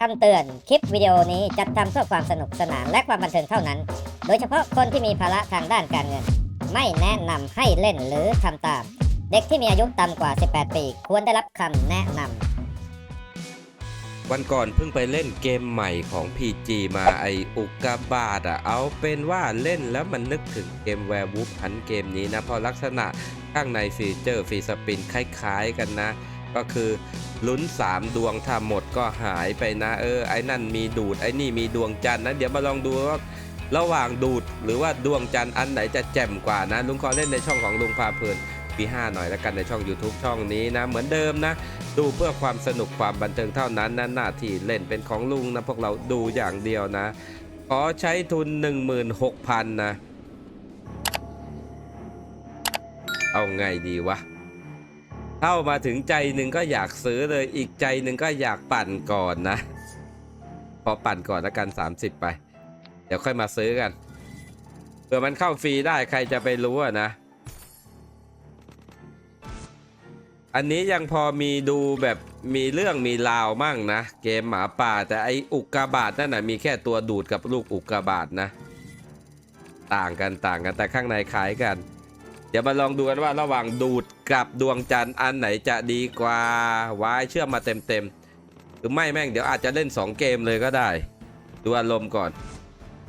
คำเตือน คลิปวิดีโอนี้จัดทำเพื่อความสนุกสนานและความบันเทิงเท่านั้น โดยเฉพาะคนที่มีภาระทางด้านการเงิน ไม่แนะนำให้เล่นหรือทำตาม เด็กที่มีอายุต่ำกว่า 18 ปี ควรได้รับคำแนะนำ วันก่อนเพิ่งไปเล่นเกมใหม่ของ PG มาไออุกกาบาตอะเอาเป็นว่าเล่นแล้วมันนึกถึงเกมแวร์วูฟพันเกมนี้นะเพราะลักษณะข้างในฟีเจอร์ฟีสปินคล้ายๆกันนะ ก็คือ ลุ้น 3 ดวงถ้าหมดก็หายไปนะ เออไอ้นั่นมีดูดไอ้นี่มีดวงจันทร์นะเดี๋ยวมาลองดูว่าระหว่างดูดหรือว่าดวงจันทร์อันไหนจะแจ่มกว่านะ ลุงขอเล่นในช่องของลุงพาเพลินปี5หน่อยแล้วกันในช่อง YouTube ช่องนี้นะ เหมือนเดิมนะ ดูเพื่อความสนุกความบันเทิงเท่านั้นนะหน้าที่เล่นเป็นของลุงนะ พวกเราดูอย่างเดียวนะ ขอใช้ทุน 16,000 นะ เอาไงดีวะ เข้ามาถึงใจหนึ่งก็อยากซื้อเลยอีกใจหนึ่งก็อยากปั่นก่อนนะ พอปั่นก่อนแล้วกัน 30 ไป เดี๋ยวค่อยมาซื้อกันเผื่อมันเข้าฟรีได้ใครจะไปรู้อะนะ อันนี้ยังพอมีดูแบบมีเรื่องมีราวมั่งนะ เกมหมาป่า แต่ไออุกกาบาตนั่นนะมีแค่ตัวดูดกับลูกอุกกาบาตนะ ต่างกันต่างกันแต่ข้างในคล้ายกัน ดี๋ยวมาลองดูกันว่าระหว่างดูดกับดวงจันทร์อันไหนจะดีกว่า วายเชื่อมมาเต็มๆหรือไม่แม่งเดี๋ยวอาจจะเล่น 2 เกมเลยก็ได้ ดูอารมณ์ก่อน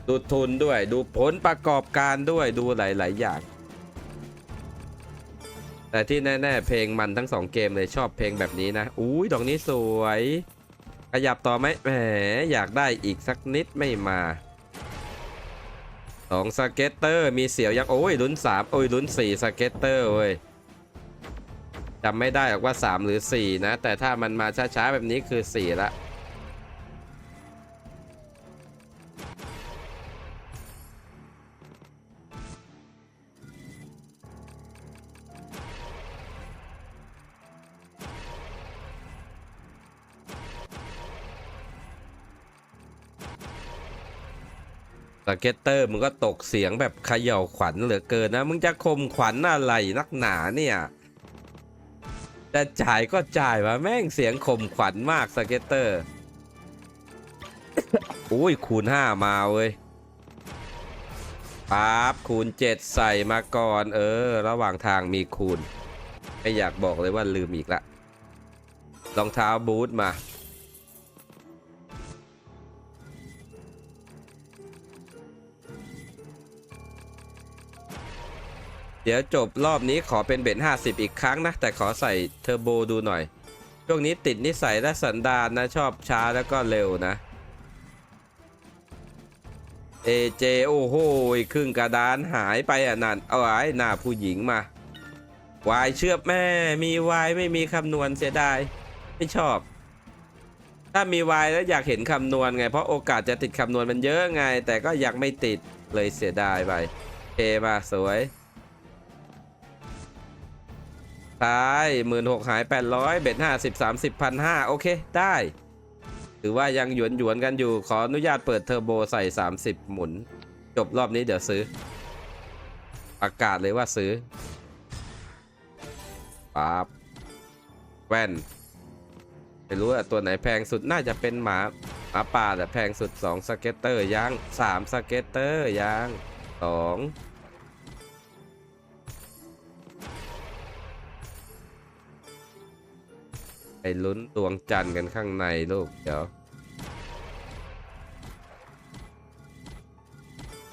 ดูทุนด้วย ดูผลประกอบการด้วย ดูหลาย ๆ อย่าง แต่ที่แน่ ๆ เพลงมันทั้ง 2 เกมเลยชอบเพลงแบบนี้นะ อุ้ยดอกนี้สวย ขยับต่อไหมแหมอยากได้อีกสักนิดไม่มา สองสเก็ตเตอร์มีเสียวยังโอ้ยลุ้นสามโอ้ยลุ้นสี่สเก็ตเตอร์เว้ยจำไม่ได้หรอกว่า3หรือ4นะ แต่ถ้ามันมาช้าๆแบบนี้คือ4ละ สเก็ตเตอร์มึงก็ตกเสียงแบบเขย่าขวัญเหลือเกินนะ มึงจะคมขวัญอะไรนักหนาเนี่ยจะจ่ายก็จ่ายมาแม่งเสียงข่มขวัญมากสเก็ตเตอร์อุ้ยคูณ 5 มาเว้ยปั๊บคูณ 7 ใส่มาก่อน เออ ระหว่างทางมีคูณ ไม่อยากบอกเลยว่าลืมอีกละรองเท้าบูทมา เดี๋ยวจบรอบนี้ขอเป็นเบ็ด50 อีกครั้งนะ แต่ขอใส่เทอร์โบดูหน่อย ช่วงนี้ติดนิสัยและสันดานนะ ชอบช้าแล้วก็เร็วนะเอเจโอ้โหครึ่งกระดานหายไปอะนั่นเอาไว้หน้าผู้หญิงมาวายเชือบแม่ มีวายไม่มีคำนวณเสียดาย ไม่ชอบ ถ้ามีวายแล้วอยากเห็นคำนวณไง เพราะโอกาสจะติดคำนวณมันเยอะไง แต่ก็ยังไม่ติดเลยเสียดายไปเอมาสวย ท้ายหมื่นหกหายแปดร้อยเบ็ดห้าสิบสามสิบพันห้าโอเค ได้ ถือว่ายังหยวนหยวนกันอยู่ ขออนุญาตเปิดเทอร์โบใส่30หมุน จบรอบนี้เดี๋ยวซื้อ ประกาศเลยว่าซื้อปั๊บแว่น ไม่รู้อะตัวไหนแพงสุดน่าจะเป็นหมาหมาป่าแต่แพงสุด 2 สเก็ตเตอร์ยาง3สเก็ตเตอร์ยาง2 ลุ้นดวงจันทร์กันข้างในลูก เดี๋ยว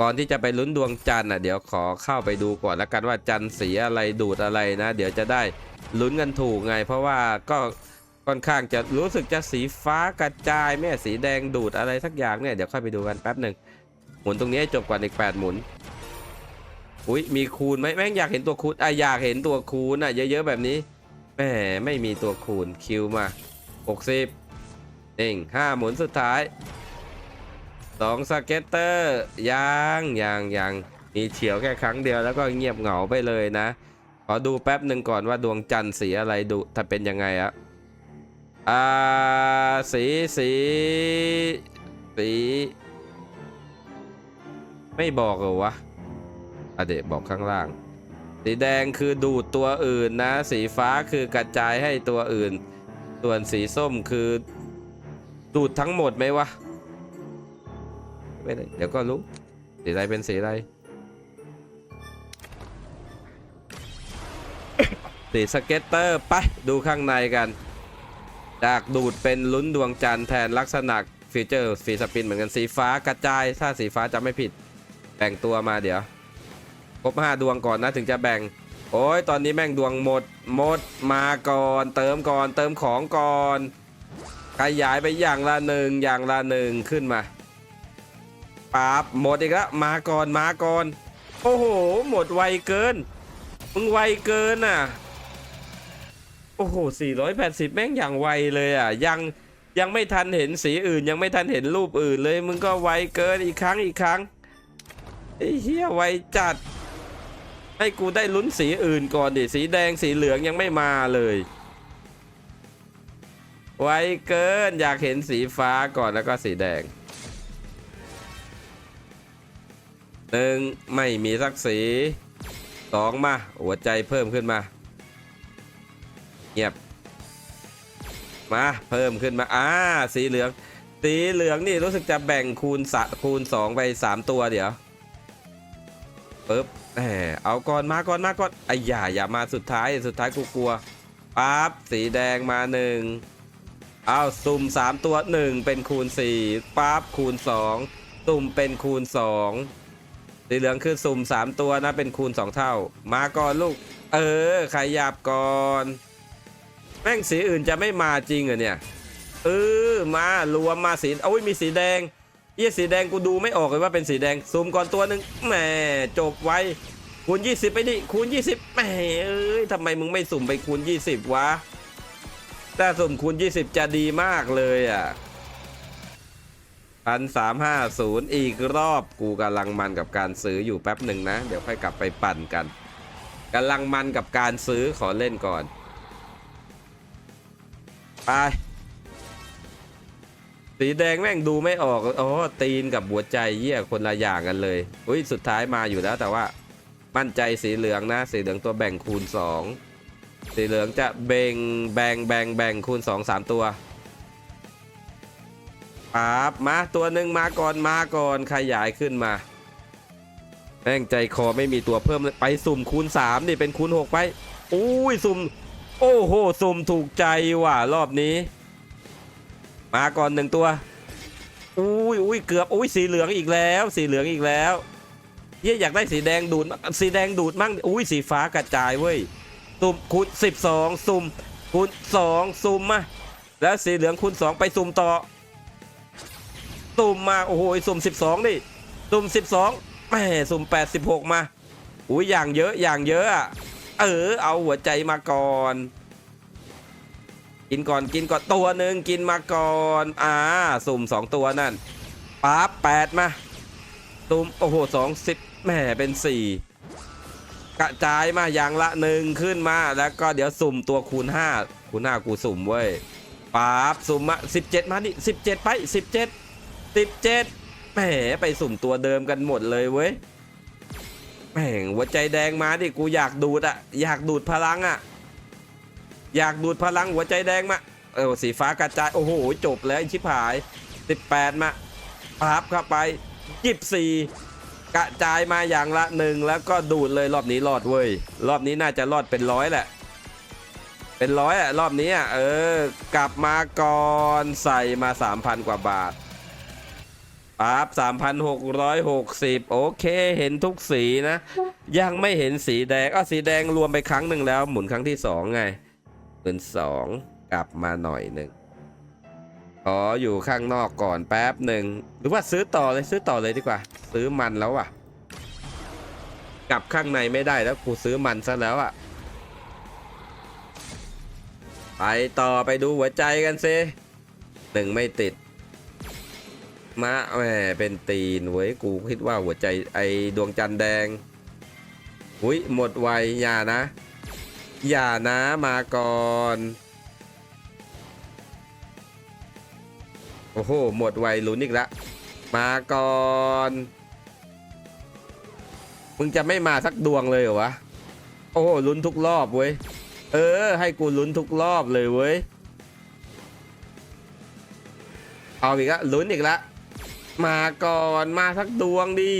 ก่อนที่จะไปลุ้นดวงจันทร์อะเดี๋ยวขอเข้าไปดูก่อนแล้วกันว่าจันทร์สีอะไรดูดอะไรนะ เดี๋ยวจะได้ลุ้นกันถูกไง เพราะว่าก็ค่อนข้างจะรู้สึกจะสีฟ้ากระจายแม่สีแดงดูดอะไรสักอย่างเนี่ยเดี๋ยวค่อยไปดูกันแป๊บหนึ่งหมุนตรงนี้ให้จบก่อนอีก8หมุนอุ้ยมีคูณไหมแม่งอยากเห็นตัวคูณอะอยากเห็นตัวคูณอะเยอะๆแบบนี้ แหมไม่มีตัวคูณคิวมา 60เองห้าหมุนสุดท้ายสองสเก็ตเตอร์ยังยังยังมีเฉียวแค่ครั้งเดียวแล้วก็เงียบเหงาไปเลยนะ ขอดูแป๊บหนึ่งก่อนว่าดวงจันทร์สีอะไรดูถ้าเป็นยังไงอะอ่าสีสีสี ไม่บอกเหรอวะอเดะบอกข้างล่าง สีแดงคือดูดตัวอื่นนะ สีฟ้าคือกระจายให้ตัวอื่น ส่วนสีส้มคือ ดูดทั้งหมดไหมวะไม่ได้เดี๋ยวก็รู้ สีอะไรเป็นสีอะไร สีสเก็ตเตอร์ไปดูข้างในกัน จากดูดเป็นลุ้นดวงจันทร์แทนลักษณะฟีเจอร์ฟีสปินเหมือนกันสีฟ้ากระจายถ้าสีฟ้าจะไม่ผิดแบ่งตัวมาเดี๋ยว ครบ5ดวงก่อนนะถึงจะแบ่ง โอ้ยตอนนี้แม่งดวงหมดหมดมาก่อน เติมก่อนเติมของก่อนขยายไปอย่างละหนึ่งอย่างละหนึ่งขึ้นมาปั๊บหมดอีกแล้วมาก่อนมาก่อน โอ้โห หมดไวเกินมึงไวเกินอะ โอ้โห 480 แม่งอย่างไวเลยอะ ยังยังไม่ทันเห็นสีอื่น ยังไม่ทันเห็นรูปอื่นเลย มึงก็ไวเกินอีกครั้งอีกครั้งไอ้เหี้ยไวจัด ให้กูได้ลุ้นสีอื่นก่อนดิ สีแดงสีเหลืองยังไม่มาเลย ไวเกินอยากเห็นสีฟ้าก่อนแล้วก็สีแดงหนึ่งไม่มีสักสีสองมา หัวใจเพิ่มขึ้นมาเงียบมาเพิ่มขึ้นมาอ่าสีเหลือง สีเหลืองนี่รู้สึกจะแบ่งคูณสะคูณสองไปสามตัวเดี๋ยว ปึ๊บแหมเอาก่อนมาก่อนมาก่อนไอ้อย่าอย่ามาสุดท้ายสุดท้ายกูกลัวปั๊บสีแดงมาหนึ่งเอาสุ่มสามตัวหนึ่งเป็นคูณสี่ปั๊บคูณสองสุ่มเป็นคูณสองสีเหลืองคือสุ่มสามตัวนะเป็นคูณสองเท่า มาก่อนลูก เออขยับก่อนแม่งสีอื่นจะไม่มาจริงเหรอเนี่ยเออมารวมมาสีโอ้ยมีสีแดง เยี่ยสีแดงกูดูไม่ออกเลยว่าเป็นสีแดงซูมก่อนตัวหนึ่งแหมจบไวคูณ 20 ไปดิคูณ 20แหมเอ้ยทำไมมึงไม่สุ่มไปคูณ 20 วะถ้าสุ่มคูณ 20 จะดีมากเลยอะพันสามห้าศูนย์อีกรอบกูกำลังมันกับการซื้ออยู่แป๊บหนึ่งนะ เดี๋ยวค่อยกลับไปปั่นกันกำลังมันกับการซื้อขอเล่นก่อน ไป สีแดงแม่งดูไม่ออกโอ้ตีนกับหัวใจเยี่ยคนละอย่างกันเลยอุ้ยสุดท้ายมาอยู่แล้วแต่ว่า มั่นใจสีเหลืองนะ สีเหลืองตัวแบ่งคูณ 2 สีเหลืองจะแบ่งแบ่งแบ่งแบ่งคูณ 2 3 ตัวปั๊บมาตัวหนึ่งมาก่อนมาก่อนขยายขึ้นมาแม่งใจคอไม่มีตัวเพิ่มไปสุ่มคูณ3นี่เป็นคูณ6ไปอุ้ยสุ่มโอ้โหสุ่มถูกใจว่ะรอบนี้ มาก่อนหนึ่งตัวอุ้ยอุ้ยเกือบอุ้ยสีเหลืองอีกแล้ว สีเหลืองอีกแล้วเย่อยากได้สีแดงดูดสีแดงดูดมั่งอุ้ยสีฟ้ากระจายเว้ยสุ่มคูณสิบสองสุ่มคูณสองสุ่มมาแล้วสีเหลืองคูณสองไปสุ่มต่อสุ่มมาโอ้โหสุ่มสิบสองดิสุ่มสิบสองแหมสุ่มแปดสิบหกมาอุ้ยอย่างเยอะอย่างเยอะอะเออเอาหัวใจมาก่อน กินก่อนกินก่อนตัวหนึ่งกินมาก่อนอ่าสุ่มสองตัวนั่นปั๊บแปดมาสุ่มโอ้โหสองสิบแหมเป็นสี่กระจายมาอย่างละหนึ่งขึ้นมาแล้วก็เดี๋ยวสุ่มตัวคูณห้าคูณห้ากูสุ่มเว้ยปั๊บสุ่มมาสิบเจ็ดมานี่สิบเจ็ดไปสิบเจ็ดสิบเจ็ดแหมไปสุ่มตัวเดิมกันหมดเลยเว้ยแหมหัวใจแดงมาดิกูอยากดูดอะอยากดูดพลังอะ อยากดูดพลังหัวใจแดงมา เออสีฟ้ากระจาย โอ้โห จบแล้วชิบหาย 18 มาพับเข้าไป24กระจายมาอย่างละหนึ่งแล้วก็ดูดเลยรอบนี้รอดเว้ย รอบนี้น่าจะรอดเป็นร้อยแหละ เป็นร้อยอะรอบนี้อะเออ กลับมาก่อนใส่มา 3,000 กว่าบาทปั๊บ3,660 โอเค เห็นทุกสีนะ ยังไม่เห็นสีแดงอ้าสีแดงรวมไปครั้งหนึ่งแล้ว หมุนครั้งที่สองไง เป็นสองกลับมาหน่อยหนึ่งขออยู่ข้างนอกก่อนแป๊บหนึ่งหรือว่าซื้อต่อเลยซื้อต่อเลยดีกว่า ซื้อมันแล้วอะ กลับข้างในไม่ได้แล้วกูซื้อมันซะแล้วอะ ไปต่อไปดูหัวใจกันซิหนึ่งไม่ติดมาแหมเป็นตีนเว้ยกูคิดว่าหัวใจไอดวงจันแดงอุ้ยหมดไวย่านะ อย่านะมาก่อน โอ้โห หมดไวลุ้นอีกแล้วมาก่อน มึงจะไม่มาสักดวงเลยเหรอวะ โอ้โหลุ้นทุกรอบเว้ย เออ ให้กูลุ้นทุกรอบเลยเว้ย เอาอีกละลุ้นอีกละมาก่อนมาสักดวงดิ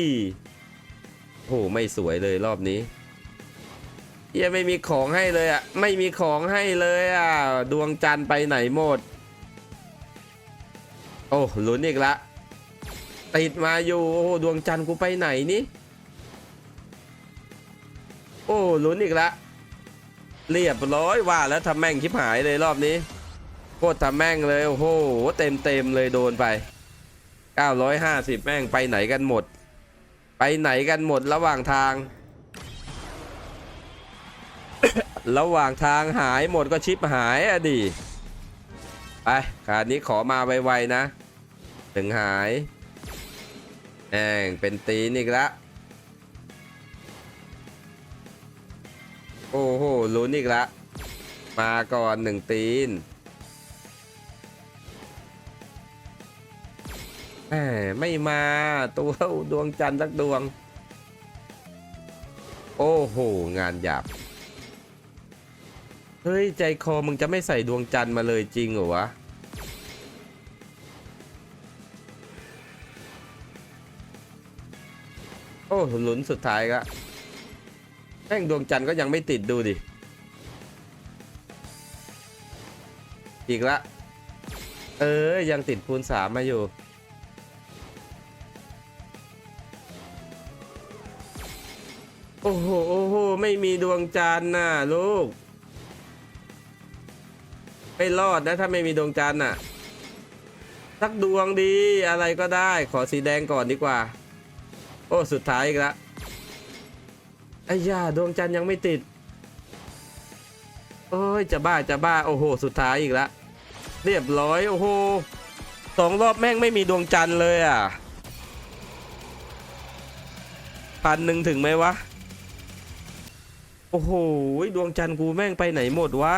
โอ้ไม่สวยเลยรอบนี้ ยังไม่มีของให้เลยอะ ไม่มีของให้เลยอะ ดวงจันทร์ไปไหนหมด โอ้ลุ้นอีกละ ติดมาอยู่ โอ้ดวงจันทร์กูไปไหนนี่ โอ้ลุ้นอีกละ เรียบร้อยว่าแล้วทำแม่งชิบหายเลยรอบนี้โคตรทำแม่งเลย โอ้โห เต็มเต็มเลยโดนไป 950 แม่งไปไหนกันหมด ไปไหนกันหมดระหว่างทาง ระหว่างทางหายหมดก็ชิปหายอะดิไปคราวนี้ขอมาไวๆนะ ถึงหายแม่งเป็นตีนอีกละโอ้โหลุ้นอีกละ มาก่อนหนึ่งตีนแหมไม่มาตัวดวงจันทร์สักดวง โอ้โห งานหยาบ เฮ้ย ใจคอมึงจะไม่ใส่ดวงจันทร์มาเลยจริงเหรอวะ โอ้หลุนสุดท้ายก็แม่งดวงจันทร์ก็ยังไม่ติดดูดิ อีกละ เออ ยังติดคูณสามมาอยู่ โอ้โห โอ้โห ไม่มีดวงจันทร์น่ะลูก ไม่รอดนะถ้าไม่มีดวงจันทร์น่ะสักดวงดีอะไรก็ได้ ขอสีแดงก่อนดีกว่า โอ้สุดท้ายอีกแล้วไอ้ย่าดวงจันทร์ยังไม่ติด โอ้ยจะบ้าจะบ้าโอ้โห สุดท้ายอีกแล้วเรียบร้อยโอ้โหสองรอบแม่งไม่มีดวงจันทร์เลยอะพันหนึ่งถึงไหมวะ โอ้โห ดวงจันทร์กูแม่งไปไหนหมดวะ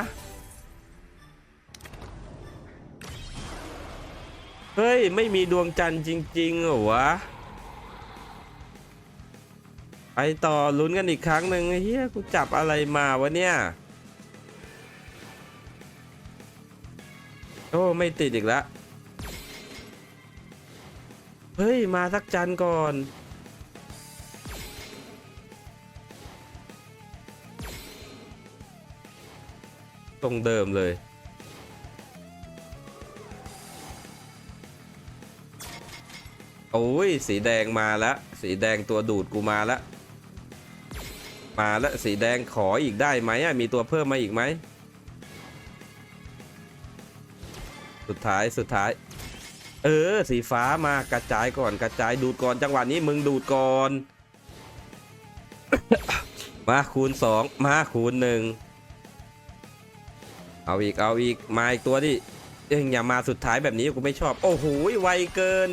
เฮ้ย ไม่มีดวงจันทร์จริงๆเหรอวะ ไปต่อลุ้นกันอีกครั้งหนึ่งเฮียกูจับอะไรมาวะเนี่ย โอ้ ไม่ติดอีกแล้วเฮ้ย มาสักจันก่อน ตรงเดิมเลย โอ้ยสีแดงมาแล้ว สีแดงตัวดูดกูมาแล้ว มาแล้วสีแดงขออีกได้ไหมมีตัวเพิ่มมาอีกไหม สุดท้ายสุดท้าย เออ สีฟ้ามากระจายก่อนกระจายดูดก่อนจังหวะนี้มึงดูดก่อน มาคูณสองมาคูณหนึ่งเอาอีกเอาอีกมาอีกตัวดิเอ้ยอย่ามาสุดท้ายแบบนี้กูไม่ชอบ โอ้โหไวเกิน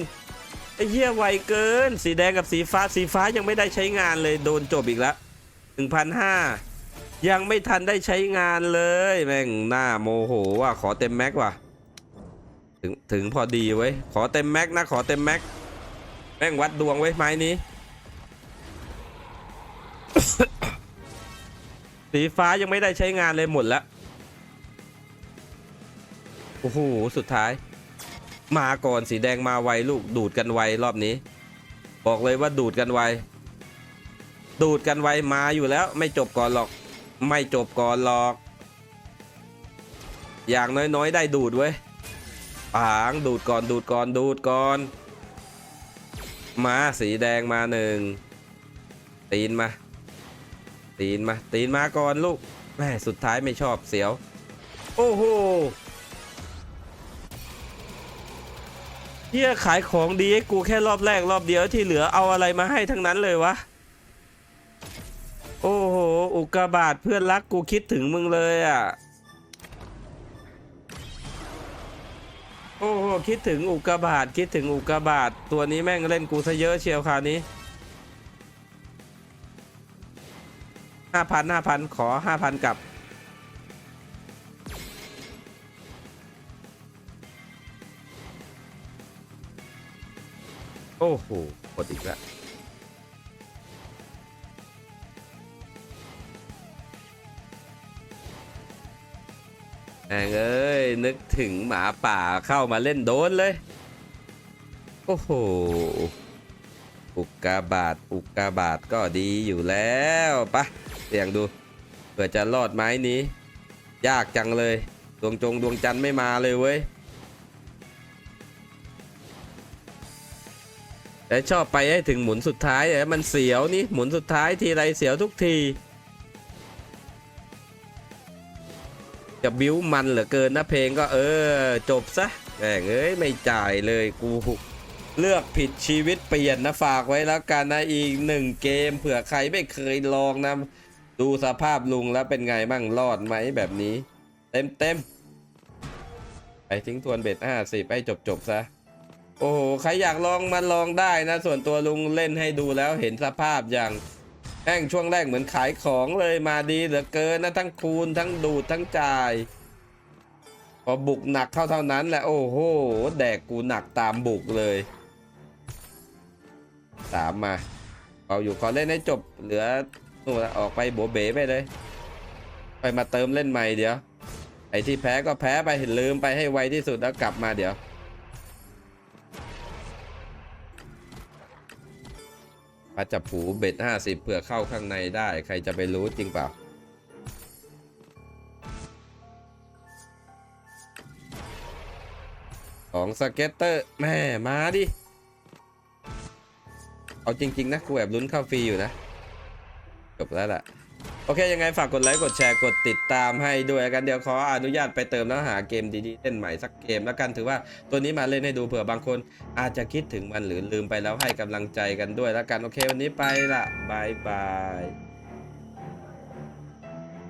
ไอ้เหี้ยไวเกิน สีแดงกับสีฟ้าสีฟ้ายังไม่ได้ใช้งานเลยโดนจบอีกแล้วหนึ่งพันห้ายังไม่ทันได้ใช้งานเลย แม่งหน้าโมโหว่ะขอเต็มแม็กว่ะถึงถึงพอดีไว้ขอเต็มแม็กนะขอเต็มแม็กแม่งวัดดวงไว้ไม้นี้ สีฟ้ายังไม่ได้ใช้งานเลยหมดแล้วโอ้โหสุดท้าย มาก่อนสีแดงมาไวลูกดูดกันไวรอบนี้ บอกเลยว่าดูดกันไว ดูดกันไวมาอยู่แล้ว ไม่จบก่อนหรอก ไม่จบก่อนหรอก อย่างน้อยๆ ได้ดูดเว้ยปางดูดก่อนดูดก่อนดูดก่อน มาสีแดงมาหนึ่งตีนมา ตีนมา ตีนมาก่อนลูกแม่สุดท้ายไม่ชอบเสียว โอ้โห เฮียขายของดีให้กูแค่รอบแรกรอบเดียวที่เหลือเอาอะไรมาให้ทั้งนั้นเลยวะ โอ้โห อุกกาบาตเพื่อนรักกูคิดถึงมึงเลยอะ โอ้โห คิดถึงอุกกาบาตคิดถึงอุกกาบาตตัวนี้แม่งเล่นกูซะเยอะเชียวคราวนี้ห้าพันห้าพันขอห้าพันกลับ อ้โหกดอีกแล้วแองเอ้ย นึกถึงหมาป่าเข้ามาเล่นโดนเลย โอ้โห อุกกาบาตอุกกาบาตก็ดีอยู่แล้วปะเสี่ยงดู เผื่อจะรอดไม้นี้ ยากจังเลย ดวงจงดวงจันทร์ไม่มาเลยเว้ย แต่ชอบไปให้ถึงหมุนสุดท้ายแต่มันเสียวนี่หมุนสุดท้ายทีไรเสียวทุกที จะบิ้วมันเหลือเกินนะเพลงก็เออ จบซะแม่งเอ้ยไม่จ่ายเลยกูเลือกผิดชีวิตเปลี่ยนนะฝากไว้แล้วกันนะอีกหนึ่งเกมเผื่อใครไม่เคยลองนะดูสภาพลุงแล้วเป็นไงบ้างรอดไหมแบบนี้ เต็มเต็มไปทิ้งทวนเบ็ดห้าสิบให้จบจบซะ โอ้โหใครอยากลองมาลองได้นะ ส่วนตัวลุงเล่นให้ดูแล้วเห็นสภาพอย่างแม่งช่วงแรกเหมือนขายของเลยมาดีเหลือเกินนะทั้งคูณทั้งดูดทั้งจ่ายพอบุกหนักเข้าเท่านั้นแหละโอ้โหแดกกูหนักตามบุกเลยสามมาเอาอยู่ขอเล่นให้จบเหลือนู่นออกไปโบเบ๋ไปเลย ไปมาเติมเล่นใหม่เดี๋ยวไอที่แพ้ก็แพ้ไปลืมไปให้ไวที่สุดแล้วกลับมาเดี๋ยว ปลาจับผูเบ็ดห้าสิบเผื่อเข้าข้างในได้ ใครจะไปรู้จริงเปล่า ของสเก็ตเตอร์แม่มาดิ เอาจริง ๆ นะกูแอบลุ้นเข้าฟรีอยู่นะ จบแล้วล่ะ โอเค ยังไงฝากกดไลค์ กดแชร์กดติดตามให้ด้วยกันเดี๋ยวขออนุญาตไปเติมแล้วหาเกมดีๆเล่นใหม่สักเกมแล้วกันถือว่าตัวนี้มาเล่นให้ดูเผื่อบางคน อาจจะคิดถึงมันหรือลืมไปแล้วให้กำลังใจกันด้วยแล้วกัน โอเค วันนี้ไปละบายบาย